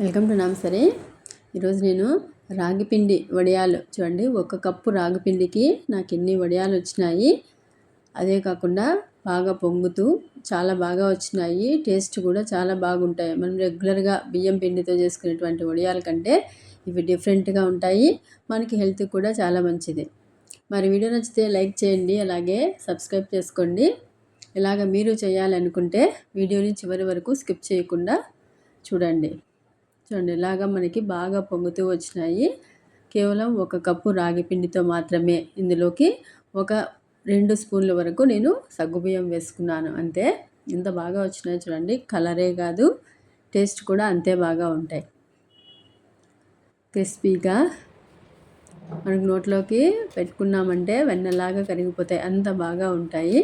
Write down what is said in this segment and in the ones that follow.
Welcome to నామసరి. ఈరోజు నేను రాగిపిండి వడియాలు చూడండి ఒక కప్పు రాగిపిండికి నాకు ఎన్ని వడియాలు వచ్చినాయి. అదే కాకుండా బాగా పొంగుతూ చాలా బాగా వచ్చినాయి. టేస్ట్ కూడా చాలా బాగుంటాయి. మనం రెగ్యులర్గా బియ్యం పిండితో చేసుకునేటువంటి వడియాల కంటే ఇవి డిఫరెంట్గా ఉంటాయి. మనకి హెల్త్ కూడా చాలా మంచిది. మరి వీడియో నచ్చితే లైక్ చేయండి అలాగే సబ్స్క్రైబ్ చేసుకోండి. ఇలాగ మీరు చేయాలనుకుంటే వీడియోని చివరి వరకు స్కిప్ చేయకుండా చూడండి. చూడండి ఇలాగా మనకి బాగా పొంగుతూ వచ్చినాయి. కేవలం ఒక కప్పు రాగి పిండితో మాత్రమే ఇందులోకి ఒక రెండు స్పూన్ల వరకు నేను సగ్గుబియ్యం వేసుకున్నాను అంతే. ఇంత బాగా వచ్చినాయి చూడండి కలరే కాదు టేస్ట్ కూడా అంతే బాగా ఉంటాయి. క్రిస్పీగా మనకు నోట్లోకి పెట్టుకున్నామంటే వెన్నలాగా కరిగిపోతాయి అంత బాగా ఉంటాయి.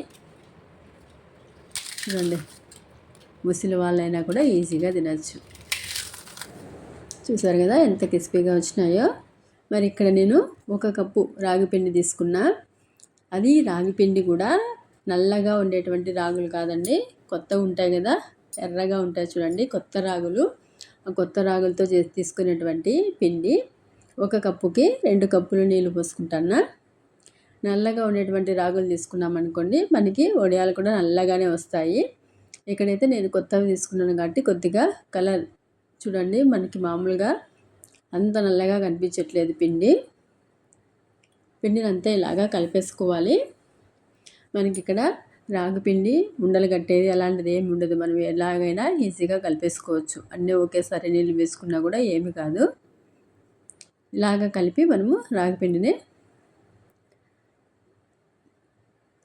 చూడండి ముసలి వాళ్ళైనా కూడా ఈజీగా తినచ్చు. చూసారు కదా ఎంత క్రిస్పీగా వచ్చినాయో? మరి ఇక్కడ నేను ఒక కప్పు రాగి పిండి తీసుకున్నా. అది రాగి పిండి కూడా నల్లగా ఉండేటువంటి రాగులు కాదండి. కొత్త ఉంటాయి కదా ఎర్రగా ఉంటాయి చూడండి కొత్త రాగులు. ఆ కొత్త రాగులతో చేసి తీసుకునేటువంటి పిండి. ఒక కప్పుకి రెండు కప్పులు నీళ్ళు పోసుకుంటాను నల్లగా ఉండేటువంటి రాగులు తీసుకున్నాం అనుకోండి మనకి వడియాలు కూడా నల్లగానే వస్తాయి. ఇక్కడైతే నేను కొత్తవి తీసుకున్నాను కాబట్టి కొద్దిగా కలర్ చూడండి మనకి మామూలుగా అంత నల్లగా కనిపించట్లేదు పిండి. పిండిని అంతా ఇలాగా కలిపేసుకోవాలి. మనకి ఇక్కడ రాగి పిండి ఉండలు కట్టేది అలాంటిది ఏమి ఉండదు. మనం ఎలాగైనా ఈజీగా కలిపేసుకోవచ్చు. అన్నీ ఒకేసారి నీళ్ళు వేసుకున్నా కూడా ఏమి కాదు. ఇలాగ కలిపి మనము రాగి పిండిని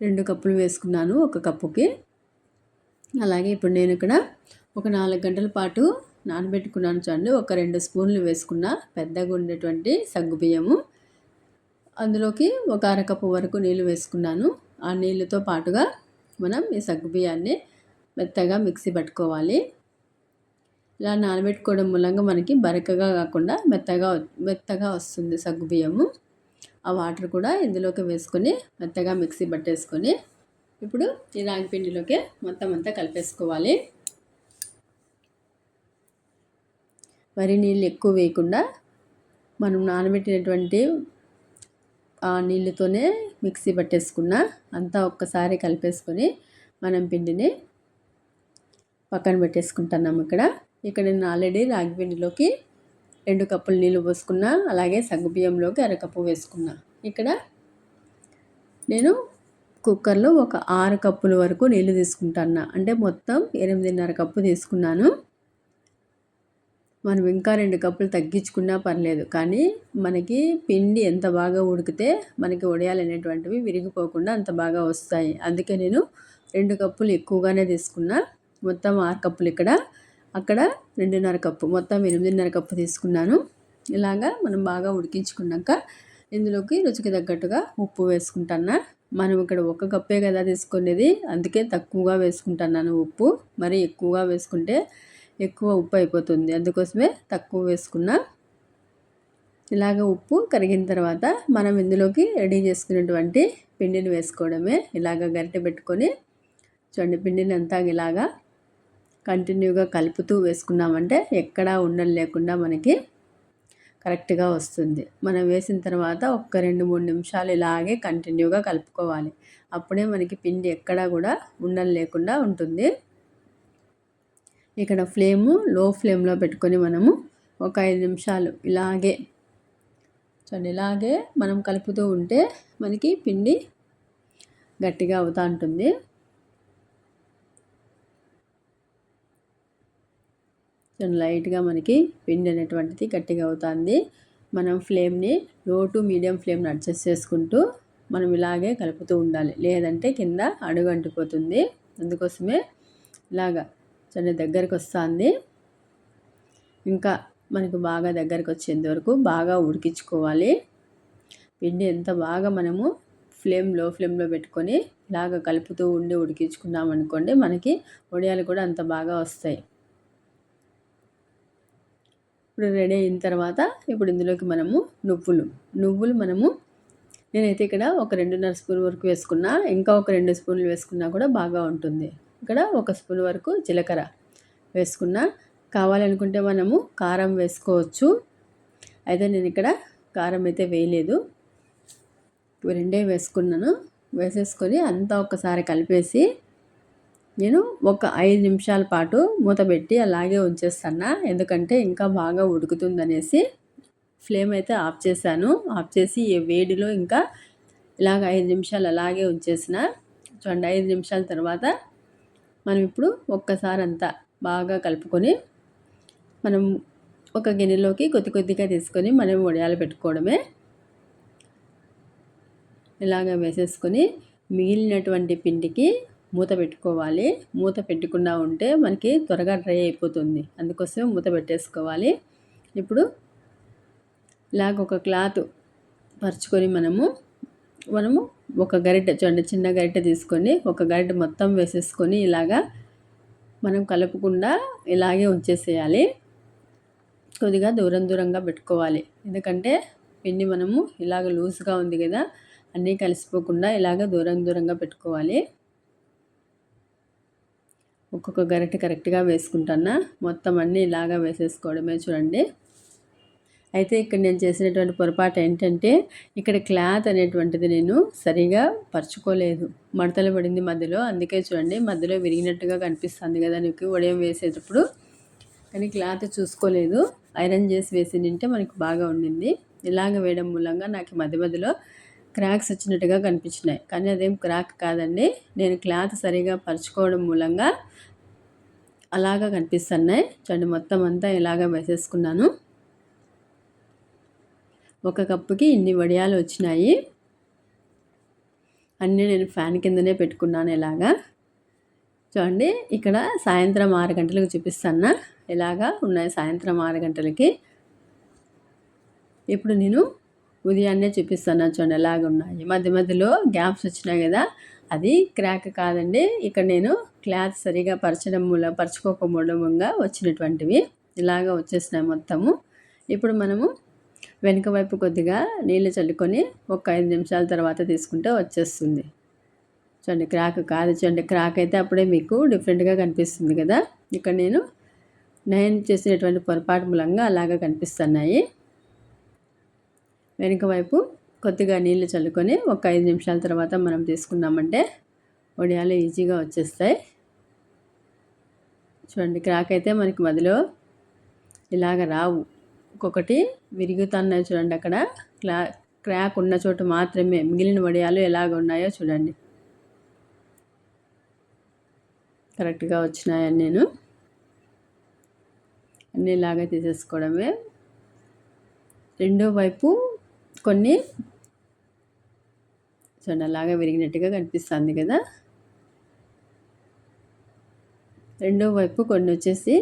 రెండు కప్పులు వేసుకున్నాను ఒక కప్పుకి. అలాగే ఇప్పుడు నేను ఇక్కడ ఒక నాలుగు గంటల పాటు నానబెట్టుకున్నాను చూడండి. ఒక రెండు స్పూన్లు వేసుకున్న పెద్దగా ఉండేటువంటి సగ్గుబియ్యము అందులోకి ఒక అరకప్పు వరకు నీళ్ళు వేసుకున్నాను. ఆ నీళ్ళతో పాటుగా మనం ఈ సగ్గుబియ్యాన్ని మెత్తగా మిక్సీ పట్టుకోవాలి. ఇలా నానబెట్టుకోవడం మూలంగా మనకి బరకగా కాకుండా మెత్తగా మెత్తగా వస్తుంది సగ్గుబియ్యము ఆ వాటర్ కూడా ఇందులోకి వేసుకొని మెత్తగా మిక్సీ పట్టేసుకొని ఇప్పుడు ఈ రాగి పిండిలోకి మొత్తం అంతా కలిపేసుకోవాలి. మరి నీళ్ళు ఎక్కువ వేయకుండా మనం నానబెట్టినటువంటి ఆ నీళ్ళతోనే మిక్సీ పట్టేసుకున్న అంతా ఒక్కసారి కలిపేసుకొని మనం పిండిని పక్కన పెట్టేసుకుంటున్నాము ఇక్కడ. ఇక్కడ నేను ఆల్రెడీ రాగి పిండిలోకి రెండు కప్పులు నీళ్ళు పోసుకున్నా అలాగే సగ్గుబియ్యంలోకి అరకప్పు వేసుకున్నా. ఇక్కడ నేను కుక్కర్లో ఒక ఆరు కప్పుల వరకు నీళ్ళు తీసుకుంటాను అంటే మొత్తం ఎనిమిదిన్నర కప్పు తీసుకున్నాను. మనం ఇంకా రెండు కప్పులు తగ్గించుకున్నా పర్లేదు. కానీ మనకి పిండి ఎంత బాగా ఉడికితే మనకి వడియాలు అనేటువంటివి విరిగిపోకుండా అంత బాగా వస్తాయి. అందుకే నేను రెండు కప్పులు ఎక్కువగానే తీసుకున్నా. మొత్తం ఆరు కప్పులు ఇక్కడ. అక్కడ రెండున్నర కప్పు మొత్తం ఎనిమిదిన్నర కప్పు తీసుకున్నాను. ఇలాగా మనం బాగా ఉడికించుకున్నాక ఇందులోకి రుచికి తగ్గట్టుగా ఉప్పు వేసుకుంటున్నా. మనం ఇక్కడ ఒక కప్పే కదా తీసుకునేది. అందుకే తక్కువగా వేసుకుంటున్నాను ఉప్పు. మరి ఎక్కువగా వేసుకుంటే ఎక్కువ ఉప్పు అయిపోతుంది. అందుకోసమే తక్కువ వేసుకున్నా ఇలాగ ఉప్పు కరిగిన తర్వాత మనం ఇందులోకి రెడీ చేసుకున్నటువంటి పిండిని వేసుకోవడమే. ఇలాగ గరిటె పెట్టుకొని చూడండి పిండిని అంతా ఇలాగా కంటిన్యూగా కలుపుతూ వేసుకున్నామంటే ఎక్కడా ఉండలు లేకుండా మనకి కరెక్ట్గా వస్తుంది. మనం వేసిన తర్వాత ఒక్క రెండు మూడు నిమిషాలు ఇలాగే కంటిన్యూగా కలుపుకోవాలి. అప్పుడే మనకి పిండి ఎక్కడా కూడా ఉండలు లేకుండా ఉంటుంది. ఇక్కడ ఫ్లేము లో ఫ్లేమ్లో పెట్టుకొని మనము ఒక ఐదు నిమిషాలు ఇలాగే చూడండి ఇలాగే మనం కలుపుతూ ఉంటే మనకి పిండి గట్టిగా అవుతూ ఉంటుంది. లైట్గా మనకి పిండి అనేటువంటిది గట్టిగా అవుతుంది. మనం ఫ్లేమ్ని లో టు మీడియం ఫ్లేమ్ని అడ్జస్ట్ చేసుకుంటూ మనం ఇలాగే కలుపుతూ ఉండాలి. లేదంటే కింద అడుగు అంటిపోతుంది అందుకోసమే ఇలాగా చాలా దగ్గరికి వస్తుంది. ఇంకా మనకు బాగా దగ్గరికి వచ్చేంత వరకు బాగా ఉడికించుకోవాలి. పిండి ఎంత బాగా మనము ఫ్లేమ్లో ఫ్లేమ్లో పెట్టుకొని ఇలాగ కలుపుతూ ఉండి ఉడికించుకున్నాం అనుకోండి మనకి వడియాలు కూడా అంత బాగా వస్తాయి. ఇప్పుడు రెడీ అయిన తర్వాత ఇప్పుడు ఇందులోకి మనము నువ్వులు నువ్వులు మనము నేనైతే ఇక్కడ ఒక రెండున్నర స్పూన్ వరకు వేసుకున్నా ఇంకా ఒక రెండు స్పూన్లు వేసుకున్నా కూడా బాగా ఉంటుంది. ఇక్కడ ఒక స్పూన్ వరకు జీలకర్ర వేసుకున్న. కావాలనుకుంటే మనము కారం వేసుకోవచ్చు. అయితే నేను ఇక్కడ కారం అయితే వేయలేదు. రెండే వేసుకున్నాను. వేసేసుకొని అంతా ఒకసారి కలిపేసి నేను ఒక ఐదు నిమిషాల పాటు మూత పెట్టి అలాగే ఉంచేస్తాను. ఎందుకంటే ఇంకా బాగా ఉడుకుతుందనేసి ఫ్లేమ్ అయితే ఆఫ్ చేశాను. ఆఫ్ చేసి ఈ వేడిలో ఇంకా ఇలాగ ఐదు నిమిషాలు అలాగే ఉంచేసిన. చూడండి ఐదు నిమిషాల తర్వాత మనం ఇప్పుడు ఒక్కసారి అంతా బాగా కలుపుకొని మనం ఒక గిన్నెలోకి కొద్ది కొద్దిగా తీసుకొని మనం వడియాలు పెట్టుకోవడమే. ఇలాగ వేసేసుకొని మిగిలినటువంటి పిండికి మూత పెట్టుకోవాలి. మూత పెట్టుకుండా ఉంటే మనకి త్వరగా డ్రై అయిపోతుంది. అందుకోసం మూత పెట్టేసుకోవాలి. ఇప్పుడు ఇలాగ ఒక క్లాత్ పరుచుకొని మనము మనము ఒక గరిటె చూడండి చిన్న గరిటె తీసుకొని ఒక గరిటె మొత్తం వేసేసుకొని ఇలాగా మనం కలపకుండా ఇలాగే ఉంచేసేయాలి. కొద్దిగా దూరం దూరంగా పెట్టుకోవాలి. ఎందుకంటే పిండి మనము ఇలాగ లూజ్గా ఉంది కదా అన్నీ కలిసిపోకుండా ఇలాగ దూరం దూరంగా పెట్టుకోవాలి. ఒక్కొక్క గరిటె కరెక్ట్గా వేసుకుంటానా మొత్తం అన్నీ ఇలాగా వేసేసుకోవడమే చూడండి. అయితే ఇక్కడ నేను చేసినటువంటి పొరపాటు ఏంటంటే ఇక్కడ క్లాత్ అనేటువంటిది నేను సరిగా పరుచుకోలేదు. మడతలు పడింది మధ్యలో. అందుకే చూడండి మధ్యలో విరిగినట్టుగా కనిపిస్తుంది కదా నీకు ఉదయం వేసేటప్పుడు. కానీ క్లాత్ చూసుకోలేదు. ఐరన్ చేసి వేసి నింటే మనకి బాగా ఉండింది. ఇలాగ వేయడం మూలంగా నాకు మధ్య మధ్యలో క్రాక్స్ వచ్చినట్టుగా కనిపించినాయి. కానీ అదేం క్రాక్ కాదండి. నేను క్లాత్ సరిగా పరుచుకోవడం మూలంగా అలాగా కనిపిస్తున్నాయి. చూడండి మొత్తం అంతా ఇలాగ వేసేసుకున్నాను. ఒక కప్పుకి ఇన్ని వడియాలు వచ్చినాయి. అన్నీ నేను ఫ్యాన్ కిందనే పెట్టుకున్నాను ఇలాగా. చూడండి ఇక్కడ సాయంత్రం ఆరు గంటలకు చూపిస్తాను ఇలాగా ఉన్నాయి సాయంత్రం ఆరు గంటలకి. ఇప్పుడు నేను ఉదయాన్నే చూపిస్తాను చూడండి ఎలాగ ఉన్నాయి. మధ్య మధ్యలో గ్యాప్స్ వచ్చినాయి కదా అది క్రాక్ కాదండి. ఇక్కడ నేను క్లాత్ సరిగా పరచడం మూల పరచుకోకపోవడంగా వచ్చినటువంటివి ఇలాగ వచ్చేసినాయి మొత్తము. ఇప్పుడు మనము వెనుక వైపు కొద్దిగా నీళ్ళు చల్లుకొని ఒక ఐదు నిమిషాల తర్వాత తీసుకుంటే వచ్చేస్తుంది. చూడండి క్రాక్ కాదు. చూడండి క్రాక్ అయితే అప్పుడే మీకు డిఫరెంట్గా కనిపిస్తుంది కదా. ఇక్కడ నేను నేను చేసినటువంటి పొరపాటు మూలంగా అలాగా కనిపిస్తున్నాయి. వెనుక వైపు కొద్దిగా నీళ్ళు చల్లుకొని ఒక ఐదు నిమిషాల తర్వాత మనం తీసుకున్నామంటే వడియాలు ఈజీగా వచ్చేస్తాయి. చూడండి క్రాక్ అయితే మనకి మధ్యలో ఇలాగ రావు. ఒక్కొక్కటి విరుగుతున్నాయి చూడండి అక్కడ. క్లా క్రాక్ ఉన్న చోటు మాత్రమే మిగిలిన వడియాలు ఎలాగ ఉన్నాయో చూడండి. కరెక్ట్గా వచ్చినాయని నేను అన్నీ ఇలాగే తీసేసుకోవడమే. రెండో వైపు కొన్ని చూడండి అలాగే విరిగినట్టుగా కనిపిస్తుంది కదా. రెండో వైపు కొన్ని వచ్చేసి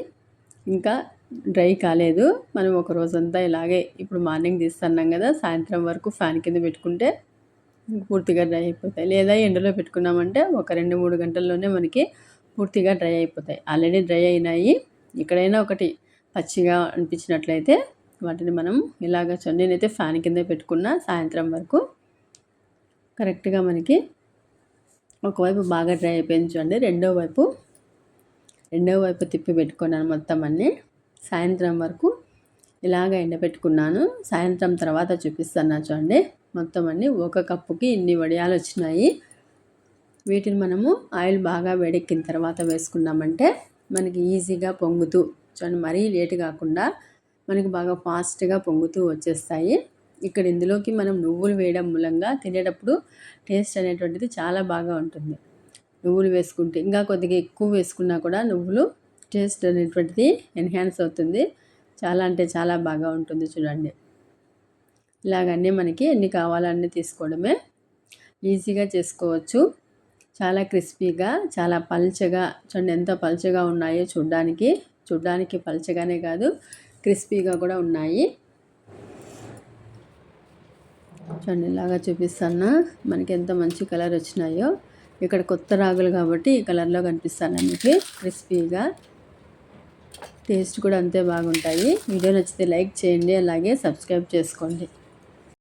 ఇంకా డ్రై కాలేదు. మనం ఒక రోజంతా ఇలాగే ఇప్పుడు మార్నింగ్ తీస్తున్నాం కదా సాయంత్రం వరకు ఫ్యాన్ కింద పెట్టుకుంటే పూర్తిగా డ్రై అయిపోతాయి. లేదా ఎండలో పెట్టుకున్నామంటే ఒక రెండు మూడు గంటల్లోనే మనకి పూర్తిగా డ్రై అయిపోతాయి. ఆల్రెడీ డ్రై అయినాయి. ఎక్కడైనా ఒకటి పచ్చిగా అనిపించినట్లయితే వాటిని మనం ఇలాగ నేనైతే ఫ్యాన్ కింద పెట్టుకున్న సాయంత్రం వరకు కరెక్ట్గా మనకి ఒకవైపు బాగా డ్రై అయిపోయింది చూడండి. రెండో వైపు రెండో వైపు తిప్పి పెట్టుకున్నాను మొత్తం అన్నీ. సాయంత్రం వరకు ఇలాగ ఎండబెట్టుకున్నాను. సాయంత్రం తర్వాత చూపిస్తాను చూడండి. మొత్తం అన్నీ ఒక కప్పుకి ఇన్ని వడియాలు వచ్చినాయి. వీటిని మనము ఆయిల్ బాగా వేడెక్కిన తర్వాత వేసుకున్నామంటే మనకి ఈజీగా పొంగుతూ చూడండి మరీ లేట్ కాకుండా మనకి బాగా ఫాస్ట్గా పొంగుతూ వచ్చేస్తాయి. ఇక్కడ ఇందులోకి మనం నువ్వులు వేయడం మూలంగా తినేటప్పుడు టేస్ట్ అనేటువంటిది చాలా బాగా ఉంటుంది. నువ్వులు వేసుకుంటే ఇంకా కొద్దిగా ఎక్కువ వేసుకున్నా కూడా నువ్వులు టేస్ట్ అనేటువంటిది ఎన్హాన్స్ అవుతుంది. చాలా అంటే చాలా బాగా ఉంటుంది చూడండి. ఇలాగన్నీ మనకి ఎన్ని కావాలన్నీ తీసుకోవడమే ఈజీగా చేసుకోవచ్చు. చాలా క్రిస్పీగా చాలా పల్చగా చూడండి ఎంత పల్చగా ఉన్నాయో చూడ్డానికి. చూడ్డానికి పల్చగానే కాదు క్రిస్పీగా కూడా ఉన్నాయి. చూడండి ఇలాగా చూపిస్తాను మనకి ఎంత మంచి కలర్ వచ్చినాయో. ఇక్కడ కొత్త రాగులు కాబట్టి ఈ కలర్లో కనిపిస్తాను మీకు క్రిస్పీగా. టేస్ట్ కూడా అంతే బాగుంటాయి. వీడియో నచ్చితే లైక్ చేయండి అలాగే సబ్స్క్రైబ్ చేసుకోండి.